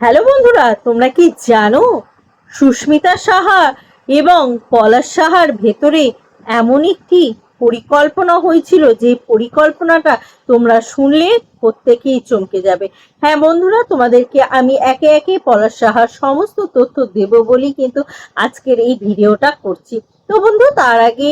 Hello বন্ধুরা, তোমরা কি জানো? সুস্মিতা সাহা এবং পলাশ সাহার ভেতরে এমন একটি পরিকল্পনা হয়েছিল যে পরিকল্পনাটা তোমরা শুনলে প্রত্যেকেই চমকে যাবে। হ্যাঁ বন্ধুরা, তোমাদেরকে আমি একে একে পলাশ সাহার সমস্ত তথ্য দেব বলেই কিন্তু আজকের এই ভিডিওটা করছি। তো বন্ধু, তার আগে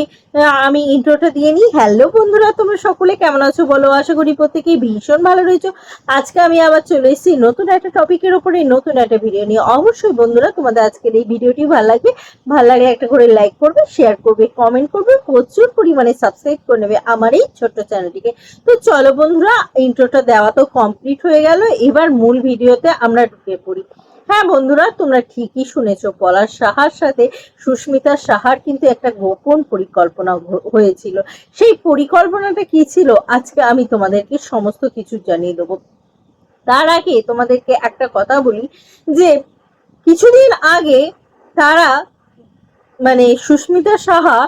আমি ইন্ট্রোটা দিয়ে নিই। হ্যালো বন্ধুরা, তোমরা সকলে কেমন আছো বলো? আশা করি প্রত্যেকেই ভীষণ ভালো রয়েছো। আজকে আমি আবার চলে এসেছি নতুন একটা টপিকের উপরে, নতুন একটা ভিডিও নিয়ে। অবশ্যই বন্ধুরা, তোমাদের আজকের এই ভিডিওটি ভালো লাগবে। ভালো লাগলে একটা করে লাইক করবে শেয়ার করবে কমেন্ট করবে, প্রচুর পরিমাণে সাবস্ক্রাইব করে নেবে আমার এই ছোট্ট চ্যানেলটিকে তো চলো বন্ধুরা ইন্ট্রোটা দেওয়া তো কমপ্লিট হয়ে গেল। এবার মূল ভিডিওতে আমরা ঢুকে পড়ি। হ্যাঁ বন্ধুরা, তোমরা ঠিকই শুনেছো, পলাশ সাহার সাথে সুস্মিতা সাহার কিন্তু একটা গোপন পরিকল্পনা হয়েছিল। সেই পরিকল্পনাটা কি ছিল? আজকে আমি তোমাদেরকে সমস্ত কিছু জানিয়ে দেবো। তার আগে তোমাদেরকে একটা কথা বলি যে, কিছুদিন আগে তারা মানে সুস্মিতা সাহা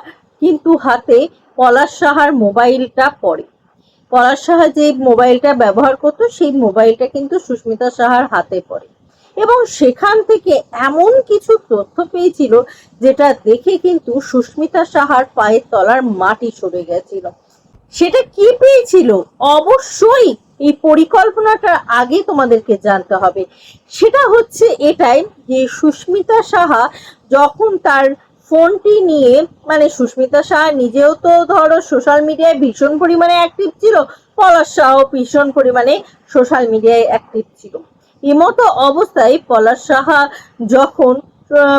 কিন্তু হাতে পলাশ সাহার মোবাইলটা পড়ে। পলাশ সাহা যে মোবাইলটা ব্যবহার করতো, সেই মোবাইলটা কিন্তু সুস্মিতা সাহার হাতে পড়ে। এবং সেখান থেকে এমন কিছু তথ্য পেয়েছিল যেটা দেখে কিন্তু সুস্মিতা সাহার পায়ের তলার মাটি সরে গেছিল। সেটা কি পেয়েছিল? অবশ্যই এই পরিকল্পনাটা আগে তোমাদেরকে জানতে হবে। সেটা হচ্ছে এটাই যে সুস্মিতা সাহা যখন তার ফোনটি নিয়ে মানে সুস্মিতা সাহা নিজেও তো ধরো সোশ্যাল মিডিয়ায় ভীষণ পরিমাণে অ্যাক্টিভ ছিল, পলাশ সাহাও ভীষণ পরিমাণে সোশ্যাল মিডিয়ায় অ্যাক্টিভ ছিল। এমতো অবস্থায় পলাশ সাহা যখন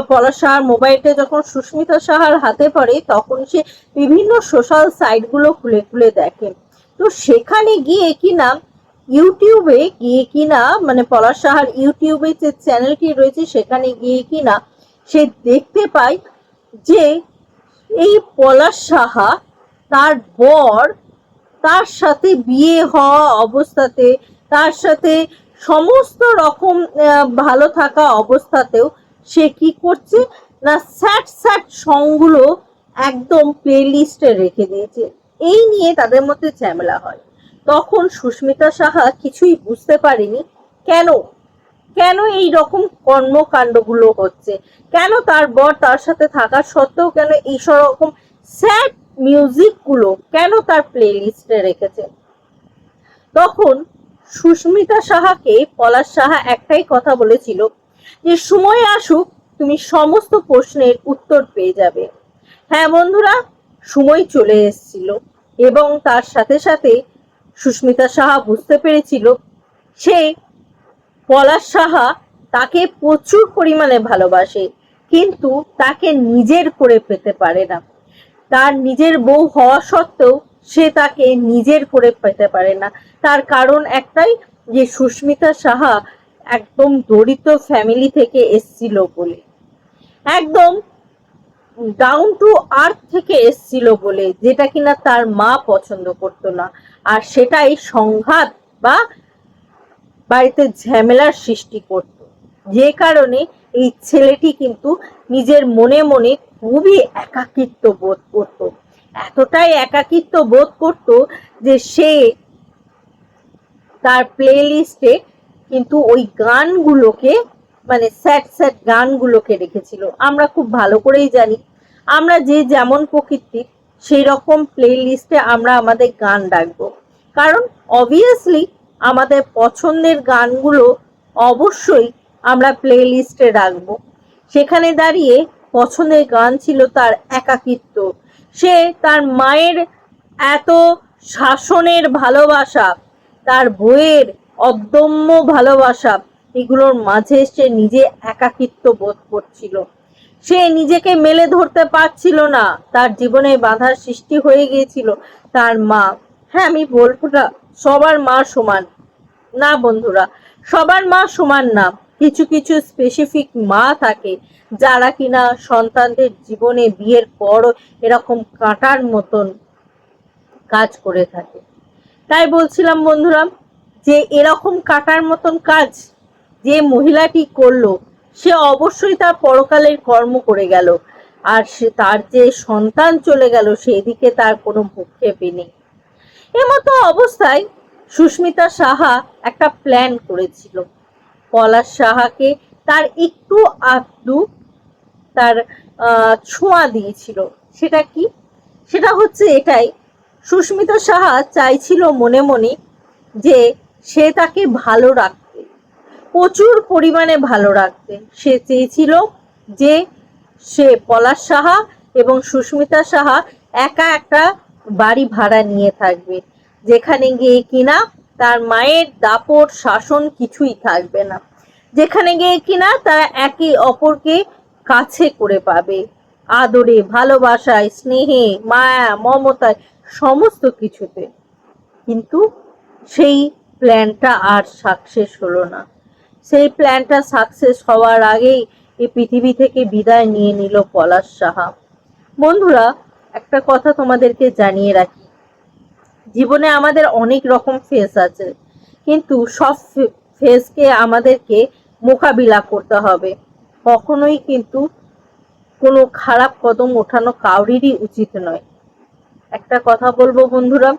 পলাশ সাহার মোবাইলটা যখন সুস্মিতা সাহার হাতে পড়ে তখন সে বিভিন্ন সোশ্যাল সাইটগুলো খুলে খুলে দেখে। তো সেখানে গিয়ে কিনা ইউটিউবে গিয়ে কিনা মানে পলাশ সাহার ইউটিউবে যে চ্যানেলটি রয়েছে, সেখানে গিয়ে কিনা সে দেখতে পায় যে এই পলাশ সাহা তার বর তার সাথে বিয়ে হওয়া অবস্থাতে, তার সাথে সমস্ত রকম ভালো থাকা অবস্থাতেও সে কি করছে? না, স্যাট স্যাট সংগুলো একদম প্লে লিস্টে রেখে দিয়েছে। এই নিয়ে তাদের মধ্যে ঝামেলা হয়। তখন সুস্মিতা সাহা কিছুই বুঝতে পারেনি, কেন? কেন এই রকম কর্মকাণ্ডগুলো হচ্ছে? কেন তার বর তার সাথে থাকা সত্ত্বেও কেন এই রকম স্যাড মিউজিকগুলো কেন তার প্লে লিস্টে রেখেছে? তখন সুস্মিতা সাহাকে পলাশ সাহা একটাই কথা বলেছিল যে, সময় আসুক, তুমি সমস্ত প্রশ্নের উত্তর পেয়ে যাবে। হ্যাঁ বন্ধুরা, সময় চলে এসেছিল এবং তার সাথে সাথে সুস্মিতা সাহা বুঝতে পেরেছিল সে পলাশ সাহা তাকে প্রচুর পরিমাণে ভালোবাসে, কিন্তু তাকে নিজের করে পেতে পারে না। তার নিজের বউ হওয়া সত্ত্বেও সে তাকে নিজের করে পেতে পারে না। তার কারণ একটাই যে সুস্মিতা সাহা একদম দরিদ্র ফ্যামিলি থেকে এসছিল বলে। একদম ডাউন টু আর্থ থেকে এসছিল বলে, যেটা কিনা তার মা পছন্দ করতো না। আর সেটাই সংঘাত বা বাড়িতে ঝামেলার সৃষ্টি করত। যে কারণে এই ছেলেটি কিন্তু নিজের মনে মনে খুবই একাকিত্ব বোধ করত। এতটাই একাকিত্ব বোধ করত যে সে তার প্লে লিস্টে কিন্তু ওই গানগুলোকে মানে স্যাট স্যাট গানগুলোকে রেখেছিল। আমরা খুব ভালো করেই জানি। আমরা যে যেমন প্রকৃতির সেই রকম প্লে লিস্টে আমরা আমাদের গান রাখব কারণ অবভিয়াসলি আমাদের পছন্দের গানগুলো অবশ্যই আমরা প্লে লিস্টে রাখব। সেখানে দাঁড়িয়ে পছন্দের গান ছিল তার একাকিত্ব। সে তার মায়ের এত শাসনের ভালোবাসা, তার বইয়ের অদম্য ভালোবাসা, এগুলোর মাঝে সে নিজে একাকিত্ব বোধ করছিল। সে নিজেকে মেলে ধরতে পারছিল না, তার জীবনে বাধার সৃষ্টি হয়ে গিয়েছিল তার মা। হ্যাঁ আমি বলব না, সবার মা সমান। না বন্ধুরা, সবার মা সমান না। কিছু কিছু স্পেসিফিক মা থাকে যারা কিনা সন্তানদের জীবনে বিয়ের পরও এরকম কাঁটার মতন কাজ করে থাকে। তাই বলছিলাম বন্ধুরা যে এরকম কাটার মতন কাজ যে মহিলাটি করল, সে অবশ্যই তার পরকালের কর্ম করে গেল। আর সে তার যে সন্তান চলে গেল সেদিকে তার কোনো ভূক্ষেপই নেই। এমতো অবস্থায় সুস্মিতা সাহা একটা প্ল্যান করেছিল। পলাশ সাহাকে তার একটু আধটু তার ছোঁয়া দিয়েছিল। সেটা কি? সেটা হচ্ছে এটাই। সুস্মিতা সাহা চাইছিল মনে মনে যে সে তাকে ভালো রাখতে, প্রচুর পরিমাণে ভালো রাখতে। সে চেয়েছিল যে সে পলাশ সাহা এবং সুস্মিতা সাহা একা একটা বাড়ি ভাড়া নিয়ে থাকবে, যেখানে গিয়ে কিনা তার মায়ের দাপট শাসন কিছুই থাকবে না। যেখানে গিয়ে কিনা তারা একে অপরকে কাছে করে পাবে। আদরে, ভালোবাসায়, স্নেহে, মায়া, মমতায়, সমস্ত কিছুতে। কিন্তু সেই প্ল্যানটা আর সাকসেস হলো না। সেই প্ল্যানটা সাকসেস হওয়ার আগেই এই পৃথিবী থেকে বিদায় নিয়ে নিল পলাশ সাহা। বন্ধুরা, একটা কথা তোমাদেরকে জানিয়ে রাখি। জীবনে আমাদের অনেক রকম ফেস আছে। কিন্তু সব ফেসকে আমাদেরকে মোকাবিলা করতে হবে। কখনোই কিন্তু কোনো খারাপ কদম ওঠানো কাউরিরই উচিত নয়। একটা কথা বলব বন্ধুরা,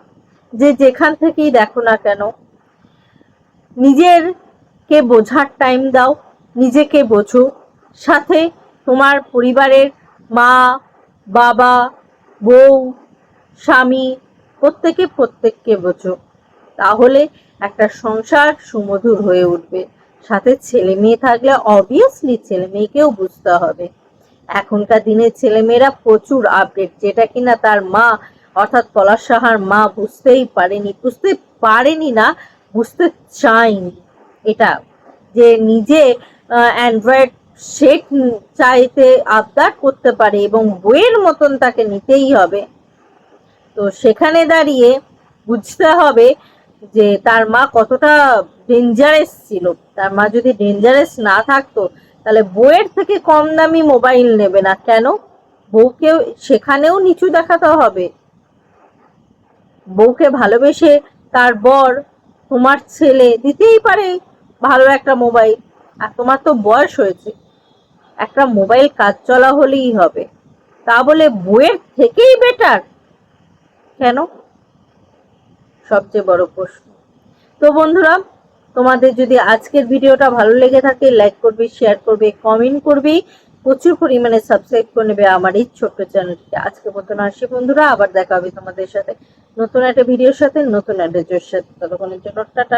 যে যেখান থেকেই দেখো না কেন, নিজেরকে বোঝার টাইম দাও, নিজেকে বোঝো। সাথে তোমার পরিবারের মা, বাবা, বউ, স্বামী প্রত্যেকে প্রত্যেককে বোঝো। তাহলে একটা সংসার সুমধুর হয়ে উঠবে। সাথে ছেলে মেয়ে থাকলে অবভিয়াসলি ছেলে মেয়েকেও বুঝতে হবে। এখনকার দিনের ছেলেমেয়েরা প্রচুর আপডেট যেটা কিনা তার মা, অর্থাৎ পলাশ সাহার মা বুঝতেই পারেনি, বুঝতে পারেনি না, বুঝতে চায়নি। এটা যে নিজে অ্যান্ড্রয়েড সেট চাইতে আবদার করতে পারে এবং বইয়ের মতন তাকে নিতেই হবে। তো সেখানে দাঁড়িয়ে বুঝতে হবে যে তার মা কতটা ডেঞ্জারাস ছিল। তার মা যদি ডেঞ্জারাস না থাকতো, তাহলে বইয়ের থেকে কম দামি মোবাইল নেবে না। কেন? বউকেও সেখানেও নিচু দেখাতে হবে। বউকে ভালোবেসে তার বর, তোমার ছেলে দিতেই পারে ভালো একটা মোবাইল আর তোমার তো বয়স হয়েছে। একটা মোবাইল কাজ চলা হলেই হবে। তা বলে বইয়ের থেকেই বেটার কেন? সবচেয়ে বড় প্রশ্ন। তো বন্ধুরা, তোমাদের যদি আজকের ভিডিওটা ভালো লেগে থাকে লাইক করবে শেয়ার করবে কমেন্ট করবে, প্রচুর পরিমাণে সাবস্ক্রাইব করে নেবে আমার এই ছোট্ট চ্যানেলটিকে। আজকে মতন আসি বন্ধুরা, আবার দেখা হবে তোমাদের সাথে নতুন একটা ভিডিওর সাথে, নতুন একটা জোর সাথে। ততক্ষণের জন্য টাটা।